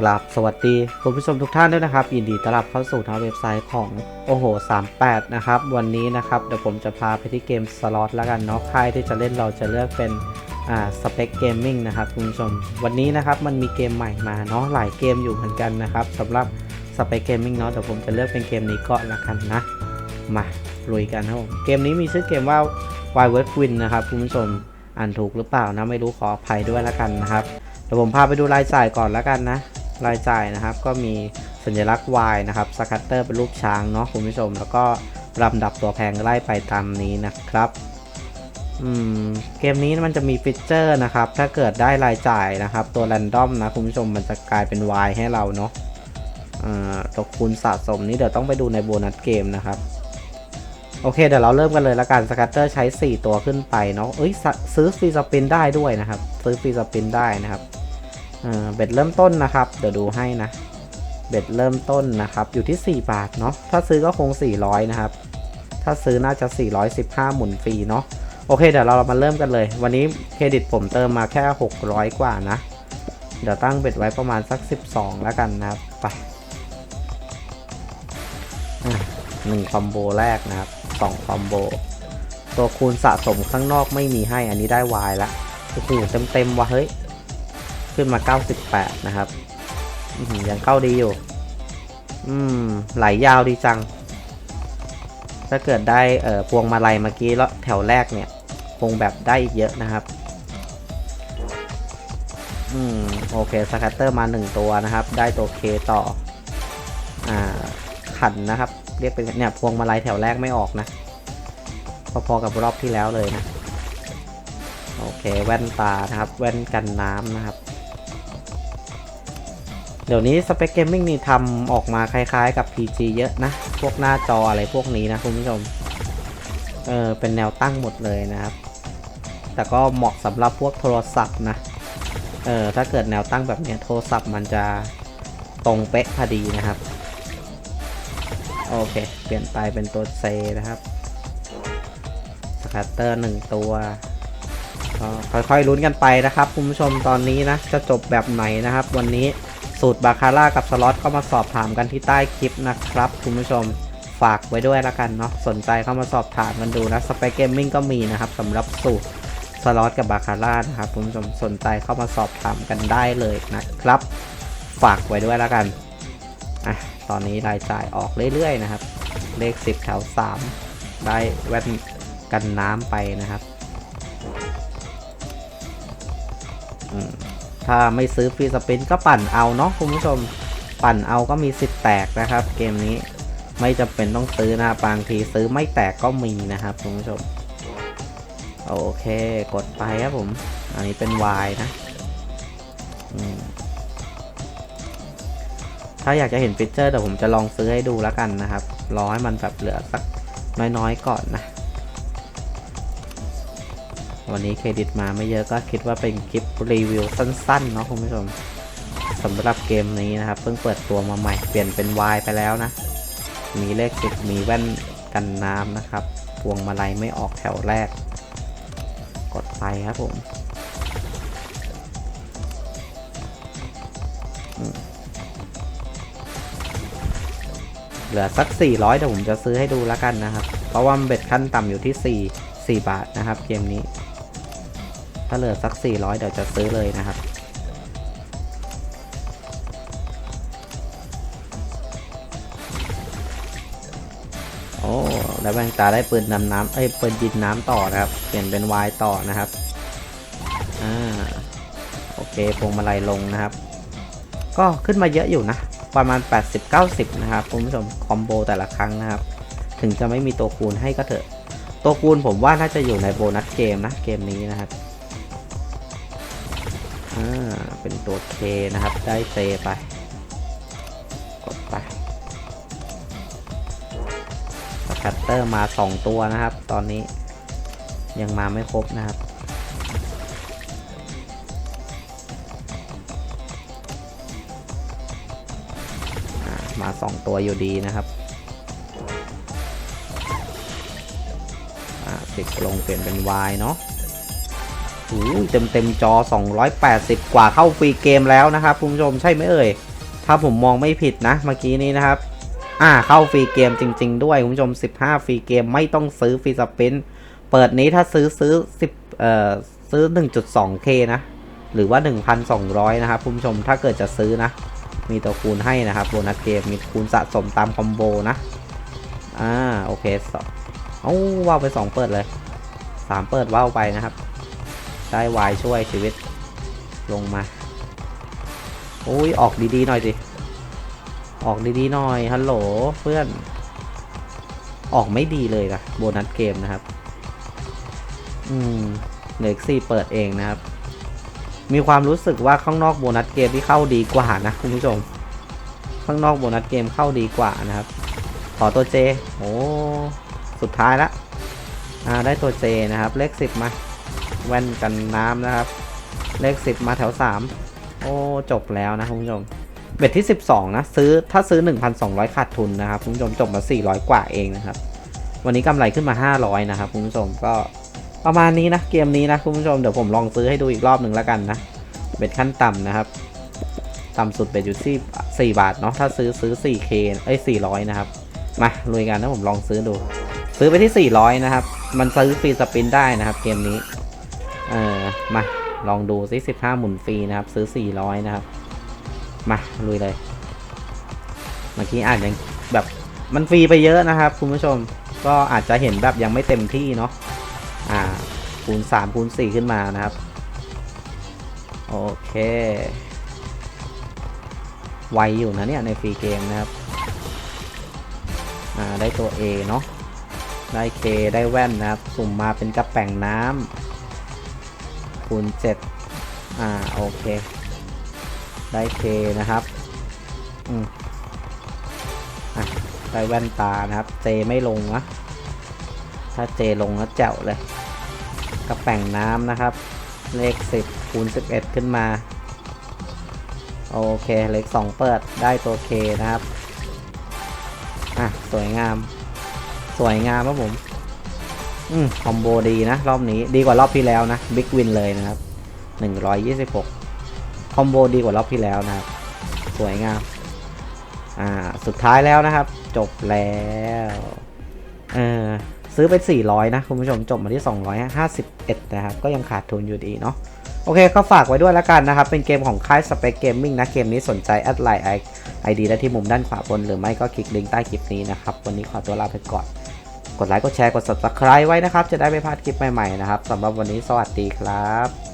กราบสวัสดีคุณผู้ชมทุกท่านด้วยนะครับยินดีต้อนรับเข้าสู่ทางเว็บไซต์ของโอโห38 นะครับ วันนี้นะครับเดี๋ยวผมจะพาไปที่เกมสล็อตแล้วกันเนาะค่ายที่จะเล่นเราจะเลือกเป็นอ่าสเปคเกมมิ่งนะครับคุณผู้ชม วันนี้นะครับมันมีเกมใหม่มาเนาะหลายเกมอยู่เหมือนกันนะครับสำหรับสเปคเกมมิ่งเนาะเดี๋ยวผมจะเลือกเป็นเกมนี้ก่อนละกันนะ มาลุยกันครับผมเกมนี้มีชื่อเกมว่า Wild West Win นะครับคุณผู้ชมอ่านถูกหรือเปล่านะไม่รู้ขออภัยด้วยละกันนะครับเดี๋ยวผมพาไปดูรายจ่ายก่อนแล้วกันนะ รายจ่ายนะครับ ก็มีสัญลักษณ์ Y นะครับสคัตเตอร์เป็นรูปช้างเนาะคุณผู้ชม แล้วก็ลำดับตัวแพงไล่ไปตามนี้นะครับเกมนี้มันจะมีฟีเจอร์นะครับ ถ้าเกิดได้รายจ่ายนะครับ ตัว r รนดอมนะคุณผู้ชมมันจะกลายเป็น Y ให้เราเนาะตัวคูณสะสมนี้เดี๋ยวต้องไปดูในโบนัสเกมนะครับ โอเคเดี๋ยวเราเริ่มกันเลยละกันสกัตเตอร์ใช้ 4 ตัวขึ้นไปเนาะเอ้ยซซื้อฟรีสปินได้ด้วยนะครับ ซื้อฟรีสปินได้นะครับ เบ็ดเริ่มต้นนะครับ เดี๋ยวดูให้นะ เบ็ดเริ่มต้นนะครับ อยู่ที่ 4 บาทเนาะ ถ้าซื้อก็คง 400 นะครับ ถ้าซื้อน่าจะ 415 หมุนฟรีเนาะ โอเค เดี๋ยวเรามาเริ่มกันเลย วันนี้เครดิตผมเติมมาแค่ 600 กว่านะ เดี๋ยวตั้งเบ็ดไว้ประมาณสัก 12 แล้วกันนะครับ ไปหนึ่งคอมโบแรกนะครับสองคอมโบ ตัวคูณสะสมข้างนอกไม่มีให้ อันนี้ได้วายละโอ้โหเต็มเต็มๆว่ะเฮ้ย ขึ้นมา 98 นะครับยังเข้าดีอยู่ อืม ไหลยาวดีจัง ถ้าเกิดได้เอ่อพวงมาลัยเมื่อกี้แล้วแถวแรกเนี่ย คงแบบได้อีกเยอะนะครับ อืม โอเคสกัตเตอร์มา1ตัวนะครับ ได้ตัวเคต่อ อ่า ขันนะครับ เรียกเป็นเนี่ยพวงมาลัยแถวแรกไม่ออกนะ พอๆกับรอบที่แล้วเลยนะ โอเค แว่นตานะครับ แว่นกันน้ำนะครับ ดี๋ยวนี้สเปคเกมมิ่งนี่ทำออกมาคล้ายๆกับ PG เยอะนะ พวกหน้าจออะไรพวกนี้นะคุณผู้ชม เออเป็นแนวตั้งหมดเลยนะครับ แต่ก็เหมาะสำหรับพวกโทรศัพท์นะ เออถ้าเกิดแนวตั้งแบบนี้โทรศัพท์มันจะตรงเป๊ะพอดีนะครับ โอเค เปลี่ยนไปเป็นตัวเซนะครับสคัตเตอร์หนึ่งตัวก็ค่อยๆลุ้นกันไปนะครับคุณผู้ชมตอนนี้นะ จะจบแบบไหนนะครับวันนี้ สูตรบาคาร่ากับสล็อตก็มาสอบถามกันที่ใต้คลิปนะครับคุณผู้ชมฝากไว้ด้วยละกันเนาะสนใจเข้ามาสอบถามกันดูนะสไปเกมมิ่งก็มีนะครับสำหรับสูตรสล็อตกับบาคาร่านะครับคุณผู้ชมสนใจเข้ามาสอบถามกันได้เลยนะครับ ฝากไว้ด้วยละกันอะตอนนี้รายจ่ายออกเรื่อยๆนะครับ เลข 10 แถว 3 ได้แว่นกันน้ำไปนะครับ ถ้าไม่ซื้อฟรีสปินก็ปั่นเอาเนาะคุณผู้ชมปั่นเอาก็มีสิทธิ์แตกนะครับ เกมนี้ไม่จำเป็นต้องซื้อนะบางทีซื้อไม่แตกก็มีนะครับคุณผู้ชม โอเคกดไปครับผม อันนี้เป็น Y นะถ้าอยากจะเห็นฟีเจอร์เดี๋ยวผมจะลองซื้อให้ดูแล้วกันนะครับ รอให้มันแบบเหลือสักน้อยๆก่อนนะ วันนี้เครดิตมาไม่เยอะก็คิดว่าเป็นคลิปรีวิวสั้นๆเนาะคุณผู้ชมสำหรับเกมนี้นะครับ เพิ่งเปิดตัวมาใหม่เปลี่ยนเป็น Y ไปแล้วนะ มีเลข10มีแว่นกันน้ำนะครับพวงมาลัยไม่ออกแถวแรก กดไปครับผมเหลือสัก 400เดี๋ยวผมจะซื้อให้ดูแล้วกันนะครับ เพราะว่าเบ็ดขั้นต่ำอยู่ที่ 4 4 บาทนะครับ เกมนี้ ถ้าเหลือสัก 400 เดี๋ยวจะซื้อเลยนะครับ โอ้ แล้วแบงตาได้ปืนดำน้ำเอ้ยปืนยินน้ำต่อนะครับ เปลี่ยนเป็นวายต่อนะครับ อ่า โอเคพวงมาลัยลงนะครับ ก็ขึ้นมาเยอะอยู่นะ ประมาณ 80-90 นะครับคุณผู้ชม คอมโบแต่ละครั้งนะครับ ถึงจะไม่มีตัวคูณให้ก็เถอะตัวคูณผมว่าน่าจะอยู่ในโบนัสเกมนะเกมนี้นะครับ เป็นตัว K นะครับ ได้เซไป กดไปสกัตเตอร์มา 2 ตัวนะครับ ตอนนี้ยังมาไม่ครบนะครับอ่ามา 2 ตัวอยู่ดีนะครับอ่าติดลงเปลี่ยนเป็น Y เนาะ เต็มเต็มจอ 280 กว่าเข้าฟรีเกมแล้วนะครับคุณผู้ชมใช่ไหมเอ่ย ถ้าผมมองไม่ผิดนะเมื่อกี้นี้นะครับ อ่าเข้าฟรีเกมจริง ๆ ด้วยคุณผู้ชม 15 ฟรีเกมไม่ต้องซื้อฟรีสปินเปิดนี้ถ้าซื้อซื้อ 10 เอ่อซื้อ 1.2k นะ หรือว่า 1,200 นะครับคุณผู้ชมถ้าเกิดจะซื้อนะ มีตัวคูณให้นะครับโบนัสเกมมีคูณสะสมตามคอมโบนะอ่าโอเคสองเอ้าว่าวไป 2 เปิดเลย 3 เปิดว่าวไปนะครับ ได้วายช่วยชีวิต ลงมาโอ้ยออกดีๆหน่อยสิออกดีๆหน่อยฮัลโหลเพื่อน ออกไม่ดีเลยนะโบนัสเกมนะครับ อืมเหล็กซี่เปิดเองนะครับ มีความรู้สึกว่าข้างนอกโบนัสเกมที่เข้าดีกว่านะคุณผู้ชม ข้างนอกโบนัสเกมเข้าดีกว่านะครับ ขอตัวเจโอ้สุดท้ายละอ่าได้ตัวเจนะครับ เลขสิบมา แว่นกันน้ำนะครับ เลขสิบมาแถวสามโอ้ จบแล้วนะคุณผู้ชม เบ็ดที่ 12 นะ ซื้อถ้าซื้อ 1,200 ขาดทุนนะครับคุณผู้ชมจบมา 400 กว่าเองนะครับ วันนี้กำไรขึ้นมา 500 นะครับคุณผู้ชมก็ประมาณนี้นะเกมนี้นะคุณผู้ชมเดี๋ยวผมลองซื้อให้ดูอีกรอบหนึ่งแล้วกันนะ เบ็ดขั้นต่ำนะครับ ต่ำสุดเบ็ดอยู่ที่ 4 บาทเนาะถ้าซื้อซื้อ 4K เอ้ย400 นะครับ มาลุยกันนะผมลองซื้อดู ซื้อไปที่ 400 นะครับ มันซื้อฟรีสปินได้นะครับเกมนี้ เออมาลองดูซิ15หมุนฟรีนะครับ ซื้อ400นะครับ มาลุยเลย เมื่อกี้อาจยังแบบมันฟรีไปเยอะนะครับ คุณผู้ชมก็อาจจะเห็นแบบยังไม่เต็มที่เนาะอ่าคูณ3คูณ4ขึ้นมานะครับ โอเคไวอยู่นะเนี่ยในฟรีเกมนะครับอ่าได้ตัว A เนาะได้ K ได้แว่นนะครับ สุ่มมาเป็นกระแป่งน้ำ คูณ 7 อ่า โอเค ได้ K นะครับ อืมอะได้แว่นตานะครับ J ไม่ลงนะ ถ้า J ลงแล้วแจ๋วเลย กระแป่งน้ำนะครับ เลข 10 คูณ 11 ขึ้นมา โอเค เลข 2 เปิดได้ตัว K นะครับ อะ สวยงาม สวยงามครับผม อืมคอมโบดีนะ รอบนี้ดีกว่ารอบที่แล้วนะบิ๊กวินเลยนะครับ126คอมโบดีกว่ารอบที่แล้วนะครับ สวยงาม อ่า สุดท้ายแล้วนะครับ จบแล้ว เออซื้อไป 400 นะ คุณผู้ชมจบมาที่ 251 นะครับ ก็ยังขาดทุนอยู่ดีเนาะโอเค ก็ฝากไว้ด้วยแล้วกันนะครับ เป็นเกมของค่าย Spec Gaming นะ เกมนี้สนใจแอดไลน์ไอดีได้ที่มุมด้านขวาบน หรือไม่ก็คลิกลิงก์ใต้คลิปนี้นะครับ วันนี้ขอตัวลาไปก่อน กดไลค์กดแชร์กด subscribe ไว้นะครับ จะได้ไม่พลาดคลิปใหม่ๆนะครับสำหรับวันนี้สวัสดีครับ